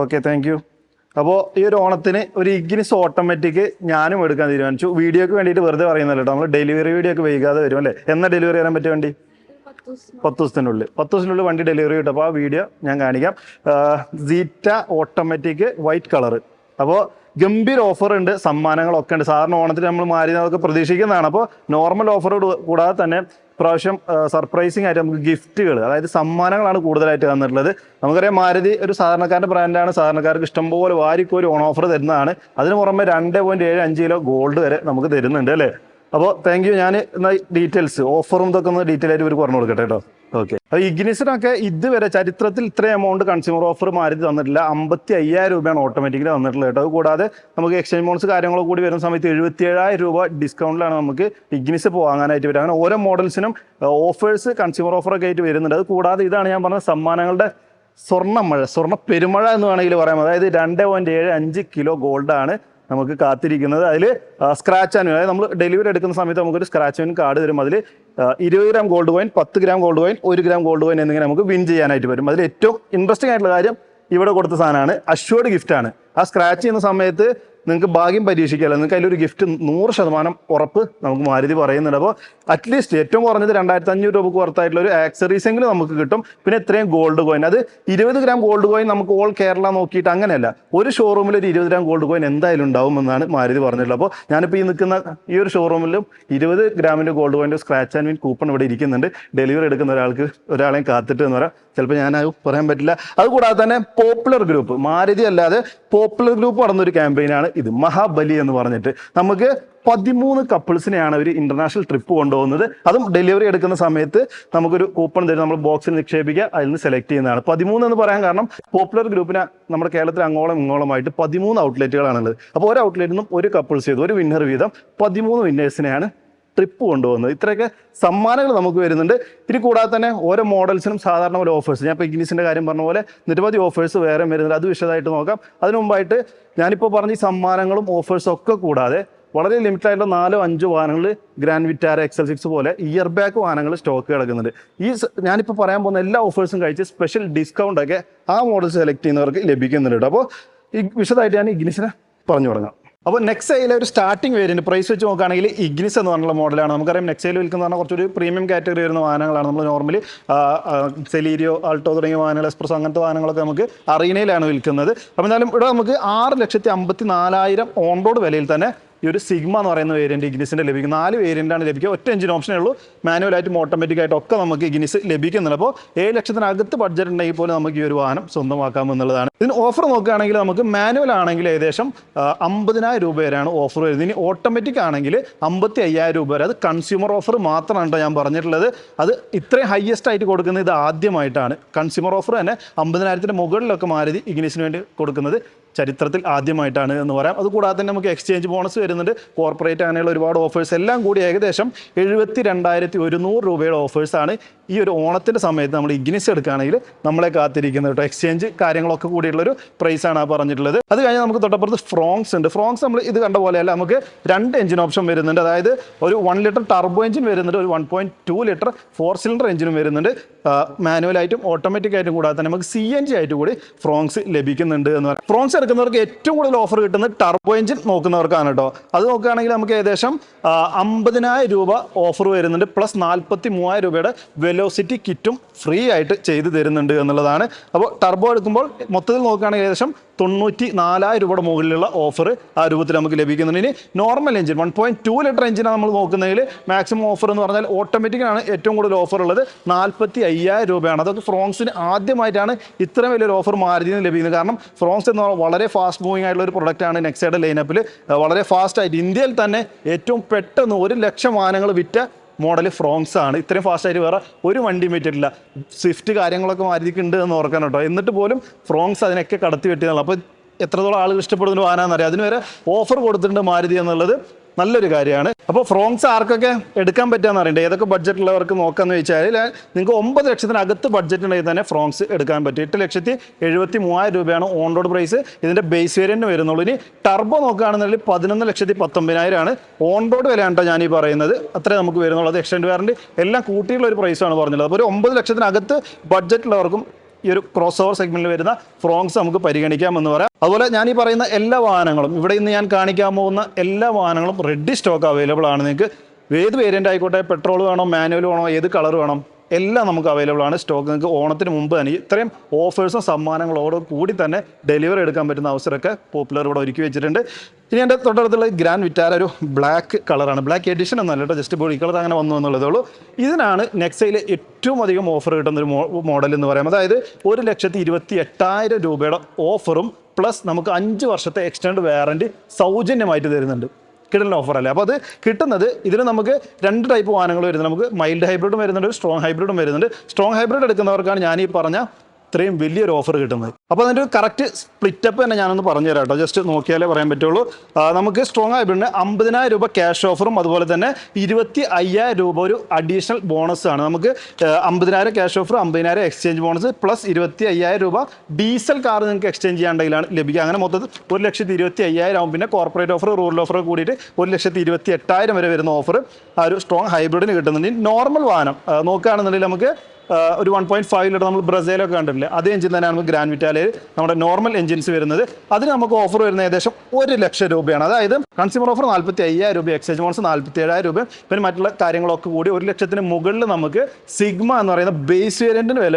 Okay thank you അപ്പോൾ ഈ ഒരു ഓണത്തിന് ഒരു ഇഗ്നിസ് ഓട്ടോമാറ്റിക് ഞാനും എടുക്കാൻ തീരുമാനിച്ചു. വീഡിയോക്ക് വേണ്ടിയിട്ട് വെറുതെ പറയുന്നില്ല കേട്ടോ നമ്മൾ ഡെലിവറി വീഡിയോ ഒക്കെ വൈകാതെ വരും അല്ലേ? എന്നാ ഡെലിവറി ചെയ്യാൻ പറ്റിയ വണ്ടി? പത്ത് ദിവസത്തിനുള്ളിൽ പത്ത് ദിവസത്തിനുള്ളിൽ വണ്ടി ഡെലിവറി കിട്ടും അപ്പോൾ ആ വീഡിയോ ഞാൻ കാണിക്കാം. സീറ്റ ഓട്ടോമാറ്റിക് വൈറ്റ് കളറ് അപ്പോൾ ഗംഭീര ഓഫർ ഉണ്ട് സമ്മാനങ്ങളൊക്കെ ഉണ്ട്. സാറിന് ഓണത്തിന് നമ്മൾ മാറി അതൊക്കെ പ്രതീക്ഷിക്കുന്നതാണ്. അപ്പോൾ നോർമൽ ഓഫർ കൂടാതെ തന്നെ പ്രാവശ്യം സർപ്രൈസിങ് ആയിട്ട് നമുക്ക് ഗിഫ്റ്റുകൾ അതായത് സമ്മാനങ്ങളാണ് കൂടുതലായിട്ട് തന്നിട്ടുള്ളത്. നമുക്കറിയാം മാരുതി ഒരു സാധാരണക്കാരന്റെ ബ്രാൻഡാണ് സാധാരണക്കാർക്ക് ഇഷ്ടംപോലെ ഒരു ഓൺ ഓഫർ തരുന്നതാണ്. അതിന് പുറമെ രണ്ട് പോയിന്റ് ഏഴ് അഞ്ച് കിലോ ഗോൾഡ് വരെ നമുക്ക് തരുന്നുണ്ട് അല്ലേ? അപ്പോൾ താങ്ക് യു ഞാൻ ഡീറ്റെയിൽസ് ഓഫറും ഇതൊക്കെ ഒന്ന് ഡീറ്റെയിൽ ആയിട്ട് ഇവർ പറഞ്ഞു കൊടുക്കട്ടെ കേട്ടോ. ഇഗ്നിസിനൊക്കെ ഇതുവരെ ചരിത്രത്തിൽ ഇത്രയും എമൗണ്ട് കൺസ്യൂമർ ഓഫർ മാറി തന്നിട്ടില്ല. അമ്പത്തി അയ്യായിരം രൂപയാണ് ഓട്ടോമാറ്റിക്കലി തന്നിട്ടുള്ളത് കേട്ടോ. കൂടാതെ നമുക്ക് എക്സ്ചേഞ്ച് ബോൺസ് കാര്യങ്ങളൊക്കെ കൂടി വരുന്ന സമയത്ത് എഴുപത്തി ഏഴായിരം രൂപ ഡിസ്കൗണ്ടിലാണ് നമുക്ക് ഇഗ്നിസ് വാങ്ങാനായിട്ട് വരിക. അങ്ങനെ ഓരോ മോഡൽസിനും ഓഫേഴ്സ് കൺസ്യൂമർ ഓഫറൊക്കെ ആയിട്ട് വരുന്നുണ്ട്. അത് കൂടാതെ ഇതാണ് ഞാൻ പറഞ്ഞ സമ്മാനങ്ങളുടെ സ്വർണമഴ സ്വർണ പെരുമഴ എന്ന് വേണമെങ്കിൽ പറയാം. അതായത് രണ്ട് പോയിന്റ് ഏഴ് അഞ്ച് കിലോ ഗോൾഡാണ് നമുക്ക് കാത്തിരിക്കുന്നത്. അതിൽ സ്ക്രാച്ച് ആനുവൽ അതായത് നമ്മൾ ഡെലിവറി എടുക്കുന്ന സമയത്ത് നമുക്കൊരു സ്ക്രാച്ച് ആനുവൽ കാർഡ് തരും. അതിൽ ഇരുപത് ഗ്രാം ഗോൾഡ് കോയിൻ പത്ത് ഗ്രാം ഗോൾഡ് കോയിൻ ഒരു ഗ്രാം ഗോൾഡ് കോയിൻ എന്നിങ്ങനെ നമുക്ക് വിൻ ചെയ്യാനായിട്ട് വരും. അതിൽ ഏറ്റവും ഇൻട്രസ്റ്റിംഗ് ആയിട്ടുള്ള കാര്യം ഇവിടെ കൊടുത്ത സാധനമാണ്. അഷ്വേർഡ് ഗിഫ്റ്റാണ് ആ സ്ക്രാച്ച് ചെയ്യുന്ന സമയത്ത് നിങ്ങൾക്ക് ഭാഗ്യം പരീക്ഷിക്കാമല്ലോ നിങ്ങൾക്ക് അതിലൊരു ഗിഫ്റ്റ് നൂറ് ശതമാനം ഉറപ്പ് നമുക്ക് മാരുതി പറയുന്നുണ്ട്. അപ്പോൾ അറ്റ്ലീസ്റ്റ് ഏറ്റവും കുറഞ്ഞത് രണ്ടായിരത്തി അഞ്ഞൂറ് രൂപക്ക് പുറത്തായിട്ടുള്ള ഒരു ആക്സറീസ് എങ്കിലും നമുക്ക് കിട്ടും. പിന്നെ ഇത്രയും ഗോൾഡ് കോയിൻ അത് ഇരുപത് ഗ്രാം ഗോൾഡ് കോയിൻ നമുക്ക് ഓൾ കേരള നോക്കിയിട്ട് അങ്ങനെയല്ല. ഒരു ഷോറൂമിൽ ഒരു ഇരുപത് ഗ്രാം ഗോൾഡ് കോയിൻ എന്തായാലും ഉണ്ടാവും എന്നാണ് മാരുതി പറഞ്ഞിട്ടുള്ളത്. അപ്പോൾ ഞാനിപ്പോൾ ഈ നിൽക്കുന്ന ഈ ഒരു ഷോറൂമിലും ഇരുപത് ഗ്രാമിന്റെ ഗോൾഡ് കോയിന്റെ സ്ക്രാച്ച് ആൻഡ് വിൻ കൂപ്പൺ ഇവിടെ ഇരിക്കുന്നുണ്ട്. ഡെലിവറി എടുക്കുന്ന ഒരാൾക്ക് ഒരാളെയും കാത്തിട്ട് എന്ന് പറയാം. ചിലപ്പോൾ ഞാൻ പറയാൻ പറ്റില്ല. അതുകൂടാതെ തന്നെ പോപ്പുലർ ഗ്രൂപ്പ് മാരുതി അല്ലാതെ പോപ്പുലർ ഗ്രൂപ്പ് നടന്നൊരു ക്യാമ്പയിനാണ് ഇത് മഹാബലി എന്ന് പറഞ്ഞിട്ട് നമുക്ക് പതിമൂന്ന് കപ്പിൾസിനെയാണ് അവർ ഇന്റർനാഷണൽ ട്രിപ്പ് കൊണ്ടുപോകുന്നത്. അതും ഡെലിവറി എടുക്കുന്ന സമയത്ത് നമുക്കൊരു കൂപ്പൺ തരും. നമ്മൾ ബോക്സിൽ നിക്ഷേപിക്കുക അതിൽ നിന്ന് സെലക്ട് ചെയ്യുന്നതാണ്. പതിമൂന്ന് എന്ന് പറയാൻ കാരണം പോപ്പുലർ ഗ്രൂപ്പിന് നമ്മുടെ കേരളത്തിൽ അങ്ങോളം ഇങ്ങോളമായിട്ട് പതിമൂന്ന് ഔട്ട്ലെറ്റുകളാണുള്ളത് അപ്പോൾ ഒരു ഔട്ട്ലെറ്റിൽ നിന്നും ഒരു കപ്പിൾസ് ചെയ്ത്. ഒരു വിന്നർ വീതം പതിമൂന്ന് വിന്നേഴ്സിനെയാണ് ട്രിപ്പ് കൊണ്ടുപോകുന്നത് ഇത്രയൊക്കെ സമ്മാനങ്ങൾ നമുക്ക് വരുന്നുണ്ട്. ഇനി കൂടാതെ തന്നെ ഓരോ മോഡൽസിനും സാധാരണ പോലെ ഓഫേഴ്സ് ഞാൻ ഇപ്പോൾ ഇഗ്നീസിന്റെ കാര്യം പറഞ്ഞ പോലെ നിരവധി ഓഫേഴ്സ് വേറെ വരുന്നുണ്ട്. അത് വിശദമായിട്ട് നോക്കാം. അതിനു മുമ്പായിട്ട് ഞാനിപ്പോൾ പറഞ്ഞ ഈ സമ്മാനങ്ങളും ഓഫേഴ്സും ഒക്കെ കൂടാതെ വളരെ ലിമിറ്റഡ് ആയിട്ടുള്ള നാലോ അഞ്ചോ വാഹനങ്ങൾ ഗ്രാൻഡ് വിറ്റാര എക്സൽ സിക്സ് പോലെ ഇയർ ബാക്ക് വാഹനങ്ങൾ സ്റ്റോക്ക് കിടക്കുന്നുണ്ട്. ഈ ഞാനിപ്പോൾ പറയാൻ പോകുന്ന എല്ലാ ഓഫേഴ്സും കഴിച്ച് സ്പെഷ്യൽ ഡിസ്കൗണ്ട് ഒക്കെ ആ മോഡൽ സെലക്ട് ചെയ്യുന്നവർക്ക് ലഭിക്കുന്നുണ്ട് അപ്പോൾ ഈ വിശദമായിട്ട് ഞാൻ ഇഗ്നിസിനെ പറഞ്ഞു തുടങ്ങാം. അപ്പോൾ നെക്സയിലെ ഒരു സ്റ്റാർട്ടിംഗ് വേരിയന്റ് പ്രൈസ് വെച്ച് നോക്കുകയാണെങ്കിൽ ഇഗ്നിസ് എന്ന് പറഞ്ഞുള്ള മോഡലാണ് നമുക്കറിയാം നെക്സയിൽ വിൽക്കുന്ന പറഞ്ഞാൽ കുറച്ചൊരു പ്രീമിയം കാറ്റഗറി വരുന്ന വാഹനങ്ങളാണ്. നമ്മൾ നോർമലി സെലീരിയോ ആൾട്ടോ തുടങ്ങിയ വാഹനങ്ങൾ എക്സ്പ്രസ് അങ്ങനത്തെ വാഹനങ്ങളൊക്കെ നമുക്ക് അറീനയിലാണ് വിൽക്കുന്നത്. അപ്പോൾ എന്നാലും ഇവിടെ നമുക്ക് ആറ് ലക്ഷത്തി അമ്പത്തി നാലായിരം ഓൺ റോഡ് വിലയിൽ തന്നെ ഈ ഒരു സിഗ്മ എന്ന് പറയുന്ന വേരിയന്റ് ഇഗ്നിസിന്റെ ലഭിക്കും. നാല് വേരിയന്റാണ് ലഭിക്കുക. ഒറ്റ എഞ്ചിൻ ഓപ്ഷനേ ഉള്ളൂ. മാനുവലായിട്ടും ഓട്ടോമാറ്റിക് ആയിട്ടും ഒക്കെ നമുക്ക് ഇഗ്നിസ് ലഭിക്കുന്നുണ്ട്. അപ്പോൾ ഏഴ് ലക്ഷത്തിനകത്ത് ബഡ്ജറ്റ് ഉണ്ടെങ്കിൽ പോലും നമുക്ക് ഈ ഒരു വാഹനം സ്വന്തമാക്കാം എന്നുള്ളതാണ്. ഇതിന് ഓഫർ നോക്കുകയാണെങ്കിൽ നമുക്ക് മാനുവൽ ആണെങ്കിൽ ഏകദേശം അമ്പതിനായിരം രൂപ വരെയാണ് ഓഫർ വരുന്നത്. ഇനി ഓട്ടോമാറ്റിക് ആണെങ്കിൽ അമ്പത്തി അയ്യായിരം രൂപ വരെ. അത് കൺസ്യൂമർ ഓഫർ മാത്രമാണ് കേട്ടോ ഞാൻ പറഞ്ഞിട്ടുള്ളത്. അത് ഇത്രയും ഹയസ്റ്റ് ആയിട്ട് കൊടുക്കുന്നത് ഇത് ആദ്യമായിട്ടാണ്. കൺസ്യൂമർ ഓഫർ തന്നെ അമ്പതിനായിരത്തിന്റെ മുകളിലൊക്കെ മാരുതി ഇഗ്നിസിന് വേണ്ടി കൊടുക്കുന്നത്. ചരിത്രത്തിൽ ആദ്യമായിട്ടാണ് എന്ന് പറയാം. അതുകൂടാതെ തന്നെ നമുക്ക് എക്സ്ചേഞ്ച് ബോണസ് വരുന്നുണ്ട്. കോർപ്പറേറ്റ് അങ്ങനെയുള്ള ഒരുപാട് ഓഫേഴ്സ് എല്ലാം കൂടി ഏകദേശം എഴുപത്തി രണ്ടായിരത്തി ഒരുന്നൂറ് രൂപയുടെ ഓഫേഴ്സാണ് ഈ ഒരു ഓണത്തിന്റെ സമയത്ത് നമ്മൾ ഇഗ്നിസ് എടുക്കുകയാണെങ്കിൽ നമ്മളെ കാത്തിരിക്കുന്നത് കേട്ടോ. എക്സ്ചേഞ്ച് കാര്യങ്ങളൊക്കെ കൂടിയുള്ളൊരു പ്രൈസാണ് ആ പറഞ്ഞിട്ടുള്ളത്. അത് കഴിഞ്ഞാൽ നമുക്ക് തൊട്ടപ്പുറത്ത് ഫ്രോങ്സ് ഉണ്ട്. ഫ്രോങ്സ് നമ്മൾ ഇത് കണ്ട പോലെയല്ല നമുക്ക് രണ്ട് എഞ്ചിൻ ഓപ്ഷൻ വരുന്നുണ്ട്. അതായത് ഒരു വൺ ലിറ്റർ ടർബോ എഞ്ചിൻ വരുന്നുണ്ട് ഒരു one point two litre four cylinder എഞ്ചിനും വരുന്നുണ്ട്. മാനുവലായിട്ടും ഓട്ടോമാറ്റിക് ആയിട്ടും കൂടാതെ തന്നെ നമുക്ക് സി എൻ ജി ആയിട്ട് കൂടി ഫ്രോങ്സ് ലഭിക്കുന്നുണ്ട് എന്ന് പറയാം. ഫ്രോങ്സ് എടുക്കുന്നവർക്ക് ഏറ്റവും കൂടുതൽ ഓഫർ കിട്ടുന്നത് ടർബോ എഞ്ചിൻ നോക്കുന്നവർക്കാണ് കേട്ടോ അത് നോക്കുകയാണെങ്കിൽ നമുക്ക് ഏകദേശം അമ്പതിനായിരം രൂപ ഓഫർ വരുന്നുണ്ട്. പ്ലസ് നാൽപ്പത്തി മൂവായിരം രൂപയുടെ വെലോസിറ്റി കിറ്റും ഫ്രീ ആയിട്ട് ചെയ്തു തരുന്നുണ്ട് എന്നുള്ളതാണ്. അപ്പോൾ ടർബോ എടുക്കുമ്പോൾ മൊത്തത്തിൽ നോക്കുകയാണെങ്കിൽ ഏകദേശം തൊണ്ണൂറ്റി നാലായിരം രൂപയുടെ മുകളിലുള്ള ഓഫർ ആ രൂപത്തിൽ നമുക്ക് ലഭിക്കുന്നുണ്ട്. ഇനി normal engine one point two litre എഞ്ചിനാണ് നമ്മൾ നോക്കുന്നതിൽ മാക്സിമം ഓഫർ എന്ന് പറഞ്ഞാൽ ഓട്ടോമാറ്റിക്കാണ് ഏറ്റവും കൂടുതൽ ഓഫർ ഉള്ളത്. നാൽപ്പത്തി അയ്യായിരം രൂപയാണ്. അതൊക്കെ ഫ്രോങ്സിന് ആദ്യമായിട്ടാണ് ഇത്രയും വലിയൊരു ഓഫർ മാരുതിയിൽ ലഭിക്കുന്നത്. കാരണം ഫ്രോങ്സ് എന്ന് പറഞ്ഞാൽ വളരെ ഫാസ്റ്റ് മൂവിങ് ആയിട്ടുള്ള ഒരു പ്രൊഡക്റ്റാണ് നെക്സയുടെ ലൈനപ്പിൽ വളരെ ഫാസ്റ്റായിട്ട് ഇന്ത്യയിൽ തന്നെ ഏറ്റവും പെട്ടെന്ന് ഒരു ലക്ഷം വാഹനങ്ങൾ വിറ്റ മോഡൽ ഫ്രോങ്സ് ആണ്. ഇത്രയും ഫാസ്റ്റായിട്ട് വേറെ ഒരു വണ്ടിയും പറ്റിയിട്ടില്ല സ്വിഫ്റ്റ് കാര്യങ്ങളൊക്കെ ഉണ്ട് എന്ന് ഓർക്കാൻ കേട്ടോ. എന്നിട്ട് പോലും ഫ്രോങ്സ് അതിനൊക്കെ കടത്തി വെട്ടിയതാണ്. അപ്പോൾ എത്രത്തോളം ആളുകൾ ഇഷ്ടപ്പെടുന്ന ഒരു വാഹനമാണെന്നറിയാം അതിന് വരെ ഓഫർ കൊടുത്തിട്ടുണ്ട് മാരുതി എന്നുള്ളത്. നല്ലൊരു കാര്യമാണ്. അപ്പോൾ ഫ്രോങ്സ് ആർക്കൊക്കെ എടുക്കാൻ പറ്റുകയെന്ന് അറിയണ്ടേ? ഏതൊക്കെ ബഡ്ജറ്റ് ഉള്ളവർക്ക് നോക്കാമെന്ന് വെച്ചാൽ നിങ്ങൾക്ക് ഒമ്പത് ലക്ഷത്തിനകത്ത് ബഡ്ജറ്റ് ഉണ്ടെങ്കിൽ തന്നെ ഫ്രോങ്സ് എടുക്കാൻ പറ്റും. എട്ട് ലക്ഷത്തി എഴുപത്തി മൂവായിരം രൂപയാണ് ഓൺ റോഡ് പ്രൈസ് ഇതിന്റെ ബേസ് വേരിയന്റ് വരുന്നുള്ളൂ. ഇനി ടർബോ നോക്കുകയാണെന്നുണ്ടെങ്കിൽ പതിനൊന്ന് ലക്ഷത്തി പത്തൊമ്പതിനായിരമാണ് ഓൺ റോഡ് വിലയാണ് ഞാൻ ഈ പറയുന്നത്. അത്രേ നമുക്ക് വരുന്നുള്ളൂ. അത് എക്സ്റ്റൻഡ് വാറന്റ് എല്ലാം കൂട്ടിയുള്ള ഒരു പ്രൈസാണ് പറഞ്ഞത് അപ്പോൾ ഒരു ഒമ്പത് ലക്ഷത്തിനകത്ത് ബഡ്ജറ്റ് ഉള്ളവർക്കും ഈ ഒരു ക്രോസ് ഓവർ സെഗ്മെന്റിൽ വരുന്ന ഫ്രോങ്സ് നമുക്ക് പരിഗണിക്കാമെന്ന് പറയാം. അതുപോലെ ഞാൻ ഈ പറയുന്ന എല്ലാ വാഹനങ്ങളും ഇവിടെ ഇന്ന് ഞാൻ കാണിക്കാൻ പോകുന്ന എല്ലാ വാഹനങ്ങളും റെഡി സ്റ്റോക്ക് അവൈലബിൾ ആണ്. നിങ്ങൾക്ക് ഏത് വേരിയന്റ് ആയിക്കോട്ടെ പെട്രോൾ വേണോ മാനുവൽ വേണോ ഏത് കളർ വേണം എല്ലാം നമുക്ക് അവൈലബിൾ ആണ്. സ്റ്റോക്ക് നിങ്ങൾക്ക് ഓണത്തിന് മുമ്പ് തന്നെ ഇത്രയും ഓഫേഴ്സും സമ്മാനങ്ങളോട് കൂടി തന്നെ ഡെലിവറി എടുക്കാൻ പറ്റുന്ന അവസരമൊക്കെ പോപ്പുലർ ഇവിടെ ഒരുക്കി വെച്ചിട്ടുണ്ട്. ഇനി എന്റെ തൊട്ടടുത്തുള്ള ഗ്രാൻഡ് വിറ്റാര ഒരു ബ്ലാക്ക് കളറാണ് ബ്ലാക്ക് എഡിഷൻ എന്നല്ല കേട്ടോ. ജസ്റ്റ് ബോഡി കളർ അങ്ങനെ വന്നു എന്നുള്ളതേ ഉള്ളൂ. ഇതിനാണ് നെക്സയിൽ ഏറ്റവും അധികം ഓഫർ കിട്ടുന്ന ഒരു മോഡൽ എന്ന് പറയാം. അതായത് ഒരു ലക്ഷത്തി ഇരുപത്തി എട്ടായിരം രൂപയുടെ ഓഫറും പ്ലസ് നമുക്ക് അഞ്ച് വർഷത്തെ എക്സ്റ്റൻഡ് വാറന്റി സൗജന്യമായിട്ട് തരുന്നുണ്ട്. കിട്ടുന്ന ഓഫർ അല്ലേ? അപ്പോൾ അത് കിട്ടുന്നത് ഇതിന് നമുക്ക് രണ്ട് ടൈപ്പ് വാഹനങ്ങൾ വരുന്നുണ്ട്. നമുക്ക് മൈൽഡ് ഹൈബ്രിഡും വരുന്നുണ്ട് സ്ട്രോങ് ഹൈബ്രിഡും വരുന്നുണ്ട്. സ്ട്രോങ് ഹൈബ്രിഡ് എടുക്കുന്നവർക്കാണ് ഞാൻ ഈ പറഞ്ഞ ഇത്രയും വലിയൊരു ഓഫർ കിട്ടുന്നത്. അപ്പോൾ അതിന്റെ ഒരു കറക്റ്റ് സ്പ്ലിറ്റപ്പ് തന്നെ ഞാനൊന്ന് പറഞ്ഞു തരാം കേട്ടോ. ജസ്റ്റ് നോക്കിയാലേ പറയാൻ പറ്റുള്ളൂ. നമുക്ക് സ്ട്രോങ് ഹൈബ്രിഡിന് അമ്പതിനായിരം രൂപ ക്യാഷ് ഓഫറും അതുപോലെ തന്നെ ഇരുപത്തി അയ്യായിരം രൂപ ഒരു അഡീഷണൽ ബോണസ് ആണ്. നമുക്ക് അമ്പതിനായിരം ക്യാഷ് ഓഫർ അമ്പതിനായിരം എക്സ്ചേഞ്ച് ബോണസ് പ്ലസ് ഇരുപത്തി അയ്യായിരം രൂപ ഡീസൽ കാർ നിങ്ങൾക്ക് എക്സ്ചേഞ്ച് ചെയ്യാണ്ടെങ്കിലാണ് ലഭിക്കുക. അങ്ങനെ മൊത്തത്തിൽ ഒരു ലക്ഷത്തി ഇരുപത്തി അയ്യായിരം ആവും. പിന്നെ കോർപ്പറേറ്റ് ഓഫർ റൂറൽ ഓഫർ കൂടിയിട്ട് ഒരു ലക്ഷത്തി ഇരുപത്തി എട്ടായിരം വരെ വരുന്ന ഓഫർ ആ ഒരു സ്ട്രോങ് ഹൈബ്രിഡിന് കിട്ടുന്നുണ്ട്. നോർമൽ വാഹനം നോക്കുകയാണെന്നുണ്ടെങ്കിൽ നമുക്ക് ഒരു വൺ പോയിന്റ് ഫൈവ് ലിറ്റർ നമ്മൾ ബ്രസേലൊക്കെ കണ്ടിട്ടില്ലേ? അതേ എഞ്ചിൻ തന്നെയാണ് നമുക്ക് ഗ്രാൻഡ് വിറ്റാലയിൽ നമ്മുടെ നോർമൽ എഞ്ചിൻസ് വരുന്നത്. അതിന് നമുക്ക് ഓഫർ വരുന്ന ഏകദേശം ഒരു ലക്ഷം രൂപയാണ്. അതായത് കൺസ്യൂമർ ഓഫർ നാൽപ്പത്തി അയ്യായിരം രൂപ എക്സ്ചേഞ്ച് ബോൺസ് നാൽപ്പത്തി ഏഴായിരം രൂപ പിന്നെ മറ്റുള്ള കാര്യങ്ങളൊക്കെ കൂടി ഒരു ലക്ഷത്തിന് മുകളിൽ നമുക്ക് സിഗ്മ എന്ന് പറയുന്ന ബേസ് വേരിയന്റിന് വില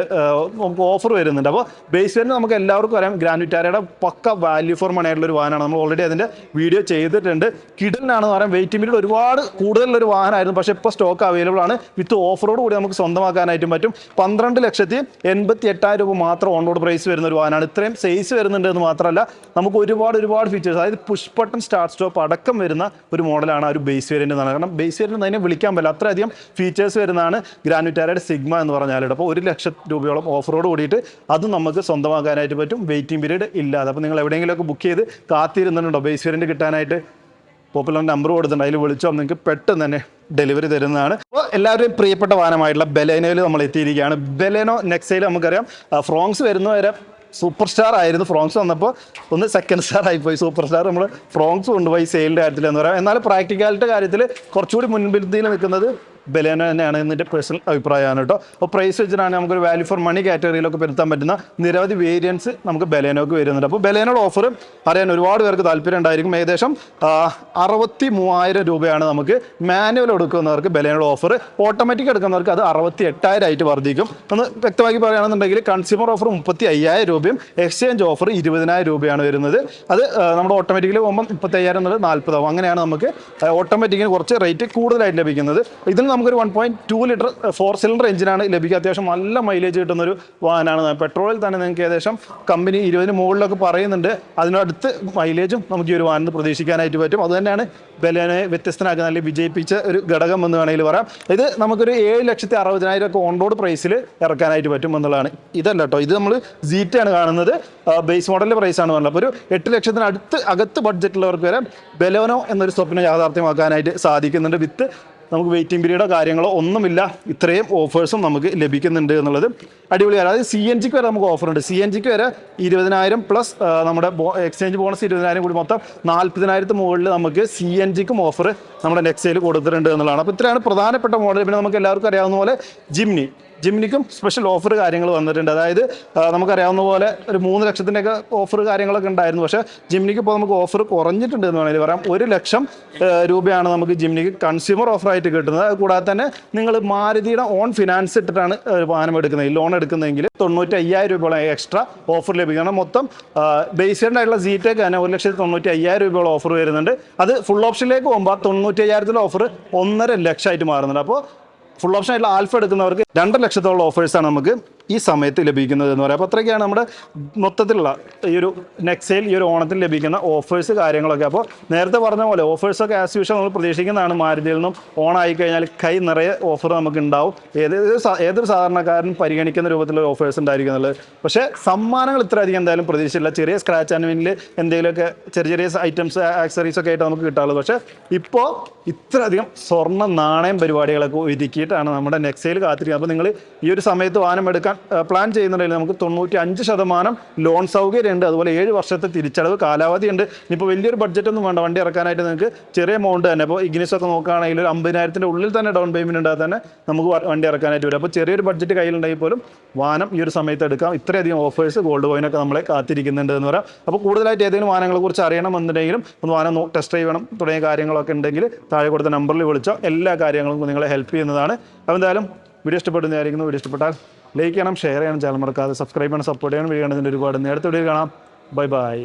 നമുക്ക് ഓഫർ വരുന്നുണ്ട്. അപ്പോൾ ബേസ് വേരിയന്റ് നമുക്ക് എല്ലാവർക്കും അറിയാം. ഗ്രാൻഡ് വിറ്റാലയുടെ പക്ക വാല്യൂ ഫോർ മണി ആയിട്ടുള്ള ഒരു വാഹനമാണ്. നമ്മൾ ഓൾറെഡി അതിന്റെ വീഡിയോ ചെയ്തിട്ടുണ്ട്. കിടലിനാണെന്ന് പറയാം. വെയിറ്റ് പീരീഡ് ഒരുപാട് കൂടുതലുള്ള ഒരു വാഹനമായിരുന്നു. പക്ഷേ ഇപ്പോൾ സ്റ്റോക്ക് അവൈലബിൾ ആണ്. വിത്ത് ഓഫറോട് കൂടി നമുക്ക് സ്വന്തമാക്കാനായിട്ടും പറ്റും. പന്ത്രണ്ട് ലക്ഷത്തി എൺപത്തി എട്ടായിരം രൂപ മാത്രം ഓൺ റോഡ് പ്രൈസ് വരുന്ന ഒരു വാഹനമാണ്. ഇത്രയും സൈസ് വരുന്നുണ്ട് എന്ന് മാത്രമല്ല നമുക്ക് ഒരുപാട് ഒരുപാട് ഫീച്ചേഴ്സ് അതായത് പുഷ് ബട്ടൺ സ്റ്റാർട്ട് സ്റ്റോപ്പ് അടക്കം വരുന്ന ഒരു മോഡലാണ് ആ ഒരു ബേസ് വേരിയന്റ് എന്നാണ്. കാരണം ബേസ് വേരിയന്റ് അതിനെ വിളിക്കാൻ പറ്റില്ല. അത്രയധികം ഫീച്ചേഴ്സ് വരുന്നതാണ് ഗ്രാനുറ്റാരയുടെ സിഗ്മ എന്ന് പറഞ്ഞാൽ അപ്പോൾ ഒരു ലക്ഷം രൂപയോളം ഓഫ് റോഡ് കൂടിയിട്ട് അത് നമുക്ക് സ്വന്തമാക്കാനായിട്ട് പറ്റും. വെയിറ്റിംഗ് പീരീഡ് ഇല്ലാതെ. അപ്പോൾ നിങ്ങൾ എവിടെയെങ്കിലുമൊക്കെ ബുക്ക് ചെയ്ത് കാത്തിരുന്നുണ്ടോ ബേസ് വേരിയന്റ് കിട്ടാനായിട്ട്? പോപ്പുലർ നമ്പർ കൊടുത്തിട്ടുണ്ട്. അതിൽ വിളിച്ചോ? നിങ്ങൾക്ക് പെട്ടെന്ന് തന്നെ ഡെലിവറി തരുന്നതാണ്. അപ്പോൾ എല്ലാവരുടെയും പ്രിയപ്പെട്ട വാഹനമായിട്ടുള്ള ബെലേനോയിൽ നമ്മൾ എത്തിയിരിക്കുകയാണ്. ബെലേനോ നെക്സയിൽ നമുക്കറിയാം. ഫ്രോങ്സ് വരുന്നവരെ സൂപ്പർ സ്റ്റാർ ആയിരുന്നു. ഫ്രോങ്സ് വന്നപ്പോൾ ഒന്ന് സെക്കൻഡ് സ്റ്റാർ ആയിപ്പോയി. സൂപ്പർ സ്റ്റാർ നമ്മൾ ഫ്രോങ്സ് കൊണ്ടുപോയി സെയിലിന്റെ കാര്യത്തിൽ എന്ന് പറയാം. എന്നാൽ പ്രാക്ടിക്കാലിറ്റി കാര്യത്തിൽ കുറച്ചുകൂടി മുൻപിരുത്തിയിൽ നിൽക്കുന്നത് ബലേനോ തന്നെയാണ് എന്നിന്റെ പേഴ്സണൽ അഭിപ്രായമാണ് കേട്ടോ. അപ്പോൾ പ്രൈസ് വെച്ചിട്ടാണ് നമുക്കൊരു വാല്യൂ ഫോർ മണി കാറ്റഗറിയിലൊക്കെ പെരുത്താൻ പറ്റുന്ന നിരവധി വേരിയൻസ് നമുക്ക് ബലേനോക്ക് വരുന്നുണ്ട്. അപ്പോൾ ബലേനോയുടെ ഓഫർ അറിയാൻ ഒരുപാട് പേർക്ക് താല്പര്യം ഉണ്ടായിരിക്കും. ഏകദേശം അറുപത്തി മൂവായിരം രൂപയാണ് നമുക്ക് മാനുവൽ എടുക്കുന്നവർക്ക് ബലേനോയുടെ ഓഫർ ഓട്ടോമാറ്റിക് എടുക്കുന്നവർക്ക് അത് അറുപത്തി എട്ടായിരം ആയിട്ട് വർദ്ധിക്കും. ഒന്ന് വ്യക്തമാക്കി പറയുകയാണെന്നുണ്ടെങ്കിൽ കൺസ്യൂമർ ഓഫർ മുപ്പത്തി അയ്യായിരം രൂപയും എക്സ്ചേഞ്ച് ഓഫർ ഇരുപതിനായിരം രൂപയാണ് വരുന്നത്. അത് നമ്മുടെ ഓട്ടോമാറ്റിക്കലി പോകുമ്പോൾ മുപ്പത്തി അയ്യായിരം എന്നുള്ളത് നാൽപ്പതാവും അങ്ങനെയാണ് നമുക്ക് ഓട്ടോമാറ്റിക്കിന് കുറച്ച് റേറ്റ് കൂടുതലായിട്ട് ലഭിക്കുന്നത്. ഇതിന് നമുക്കൊരു one point two litre four cylinder എഞ്ചിനാണ് ലഭിക്കുക. അത്യാവശ്യം നല്ല മൈലേജ് കിട്ടുന്ന ഒരു വാഹനമാണ് പെട്രോളിൽ തന്നെ നിങ്ങൾക്ക് ഏകദേശം കമ്പനി ഇരുപതിന് മുകളിലൊക്കെ പറയുന്നുണ്ട്. അതിനടുത്ത് മൈലേജും നമുക്ക് ഈ ഒരു വാഹനം പ്രതീക്ഷിക്കാനായിട്ട് പറ്റും. അതുതന്നെയാണ് ബലേനെ വ്യത്യസ്തനാക്കുന്ന അല്ലെങ്കിൽ വിജയിപ്പിച്ച ഒരു ഘടകം എന്ന് വേണമെങ്കിൽ പറയാം. ഇത് നമുക്കൊരു ഏഴ് ലക്ഷത്തി അറുപതിനായിരം ഒക്കെ ഓൺറോഡ് പ്രൈസിൽ ഇറക്കാനായിട്ട് പറ്റും എന്നുള്ളതാണ്. ഇതല്ല കേട്ടോ ഇത് നമ്മൾ സീറ്റാണ് കാണുന്നത്. ബേസ് മോഡലിന്റെ പ്രൈസാണ് പറഞ്ഞത്. അപ്പോൾ ഒരു എട്ട് ലക്ഷത്തിന് അടുത്ത് അകത്ത് ബഡ്ജറ്റുള്ളവർക്ക് വരെ ബലോനോ എന്നൊരു സ്വപ്നം യാഥാർത്ഥ്യമാക്കാനായിട്ട് സാധിക്കുന്നുണ്ട്. വിത്ത് നമുക്ക് വെയിറ്റിംഗ് പീരീഡോ കാര്യങ്ങളോ ഒന്നുമില്ല. ഇത്രയും ഓഫേഴ്സും നമുക്ക് ലഭിക്കുന്നുണ്ട് എന്നുള്ളത് അടിപൊളിയാണ് അതായത് സി എൻ ജിക്ക് വരെ നമുക്ക് ഓഫർ ഉണ്ട്. സി എൻ ജിക്ക് വരെ ഇരുപതിനായിരം പ്ലസ് നമ്മുടെ എക്സ്ചേഞ്ച് ബോണസ് ഇരുപതിനായിരം കൂടി മൊത്തം നാൽപ്പതിനായിരത്തി മുകളിൽ നമുക്ക് സി എൻ ജിക്കും ഓഫർ നമ്മുടെ നെക്സയിൽ കൊടുത്തിട്ടുണ്ട് എന്നുള്ളതാണ്. അപ്പോൾ ഇത്രയാണ് പ്രധാനപ്പെട്ട മോഡൽ പിന്നെ നമുക്ക് എല്ലാവർക്കും അറിയാവുന്ന പോലെ ജിംനി ജിംനിക്കും സ്പെഷ്യൽ ഓഫർ കാര്യങ്ങൾ വന്നിട്ടുണ്ട്. അതായത് നമുക്കറിയാവുന്ന പോലെ ഒരു മൂന്ന് ലക്ഷത്തിന്റെയൊക്കെ ഓഫർ കാര്യങ്ങളൊക്കെ ഉണ്ടായിരുന്നു. പക്ഷേ ജിംനിക്ക് ഇപ്പോൾ നമുക്ക് ഓഫർ കുറഞ്ഞിട്ടുണ്ട് എന്ന് വേണമെങ്കിൽ പറയാം. ഒരു ലക്ഷം രൂപയാണ് നമുക്ക് ജിംനിക്ക് കൺസ്യൂമർ ഓഫറായിട്ട് കിട്ടുന്നത്. കൂടാതെ തന്നെ നിങ്ങൾ മാരുതിയുടെ ഓൺ ഫിനാൻസ് ഇട്ടിട്ടാണ് വാഹനം എടുക്കുന്നത്. ലോൺ എടുക്കുന്നതെങ്കിൽ തൊണ്ണൂറ്റി അയ്യായിരം രൂപയോളം എക്സ്ട്രാ ഓഫർ ലഭിക്കണം മൊത്തം ബേസ്ഡ് ആയിട്ടുള്ള സീറ്റേക്ക് തന്നെ ഒരു ലക്ഷത്തി തൊണ്ണൂറ്റി അയ്യായിരം രൂപയോളം ഓഫർ വരുന്നുണ്ട്. അത് ഫുൾ ഓപ്ഷനിലേക്ക് പോകുമ്പോൾ തൊണ്ണൂറ്റി അയ്യായിരത്തിലെ ഓഫർ ഒന്നര ലക്ഷമായിട്ട് മാറുന്നുണ്ട്. അപ്പോൾ ഫുൾ ഓപ്ഷൻ ആയിട്ടുള്ള ആൽഫ എടുക്കുന്നവർക്ക് രണ്ടര ലക്ഷത്തോളം ഓഫേഴ്സാണ് നമുക്ക് ഈ സമയത്ത് ലഭിക്കുന്നത് എന്ന് പറയാം. അപ്പോൾ അത്രയൊക്കെയാണ് നമ്മുടെ മൊത്തത്തിലുള്ള ഈ ഒരു നെക്സയിൽ ഈ ഒരു ഓണത്തിൽ ലഭിക്കുന്ന ഓഫേഴ്സ് കാര്യങ്ങളൊക്കെ. അപ്പോൾ നേരത്തെ പറഞ്ഞ പോലെ ഓഫേഴ്സൊക്കെ ആസ് യൂഷ്വൽ നമ്മൾ പ്രതീക്ഷിക്കുന്നതാണ് മാരുതിയിൽ നിന്നും ഓണായി കഴിഞ്ഞാൽ കൈ നിറയെ ഓഫർ നമുക്ക് ഉണ്ടാവും. ഏത് ഏതൊരു സാധാരണക്കാരൻ പരിഗണിക്കുന്ന രൂപത്തിലുള്ള ഓഫേഴ്സ് ഉണ്ടായിരിക്കുന്നുള്ളത് പക്ഷേ സമ്മാനങ്ങൾ ഇത്രയധികം എന്തായാലും പ്രതീക്ഷിച്ചില്ല ചെറിയ സ്ക്രാച്ച് ആൻഡ് വിനിൽ എന്തെങ്കിലുമൊക്കെ ചെറിയ ചെറിയ ഐറ്റംസ് ആക്സറീസ് ഒക്കെ ആയിട്ട് നമുക്ക് കിട്ടാറുള്ളത്. പക്ഷേ ഇപ്പോൾ ഇത്രയധികം സ്വർണ നാണയം പരിപാടികളൊക്കെ ഒരുക്കിയിട്ടാണ് നമ്മുടെ നെക്സയിൽ കാത്തിരിക്കുന്നത്. അപ്പോൾ നിങ്ങൾ ഈ ഒരു സമയത്ത് വാഹനം എടുക്കാൻ പ്ലാൻ ചെയ്യുന്നുണ്ടെങ്കിൽ നമുക്ക് തൊണ്ണൂറ്റി അഞ്ച് ശതമാനം ലോൺ സൗകര്യമുണ്ട്. അതുപോലെ ഏഴ് വർഷത്തെ തിരിച്ചടവ് കാലാവധിയുണ്ട്. ഇനിയിപ്പോൾ വലിയൊരു ബഡ്ജറ്റൊന്നും വേണ്ട. വണ്ടി ഇറക്കാനായിട്ട് നിങ്ങൾക്ക് ചെറിയ എമൗണ്ട് തന്നെ. ഇപ്പോൾ ഇഗ്നിസ് ഒക്കെ നോക്കുകയാണെങ്കിൽ ഒരു അമ്പതിനായിരത്തിന്റെ ഉള്ളിൽ തന്നെ ഡൗൺ പേയ്മെന്റ് ഉണ്ടാകാൻ തന്നെ നമുക്ക് വണ്ടി ഇറക്കാനായിട്ട് വരും. അപ്പോൾ ചെറിയൊരു ബഡ്ജറ്റ് കയ്യിലുണ്ടെങ്കിൽ പോലും വാഹനം ഈ ഒരു സമയത്ത് എടുക്കാം. ഇത്രയധികം ഓഫേഴ്സ് ഗോൾഡ് കോയിനൊക്കെ നമ്മളെ കാത്തിരിക്കുന്നുണ്ട് എന്ന് പറയാം. അപ്പോൾ കൂടുതലായിട്ട് ഏതെങ്കിലും വാഹനങ്ങളെ കുറിച്ച് അറിയണമെന്നുണ്ടെങ്കിലും ഒന്ന് വാഹനം ടെസ്റ്റ് ഡ്രൈവ് ചെയ്യണം തുടങ്ങിയ കാര്യങ്ങളൊക്കെ ഉണ്ടെങ്കിൽ താഴെ കൊടുത്ത നമ്പറിൽ വിളിച്ചോ. എല്ലാ കാര്യങ്ങളും നിങ്ങളെ ഹെൽപ്പ് ചെയ്യുന്നതാണ്. അപ്പോൾ എന്തായാലും വീഡിയോ ഇഷ്ടപ്പെടുന്നതായിരിക്കുന്നു വീഡിയോ ഇഷ്ടപ്പെട്ടാൽ ലൈക്ക് ചെയ്യണം ഷെയർ ചെയ്യണം ചാനൽ മറക്കാതെ സബ്സ്ക്രൈബ് ചെയ്യണം സപ്പോർട്ട് ചെയ്യണം. വീഡിയോ കാണുന്നതിന്റെ ഒരുപാട് നേരത്തെ വീഡിയോ കാണാം. Bye bye.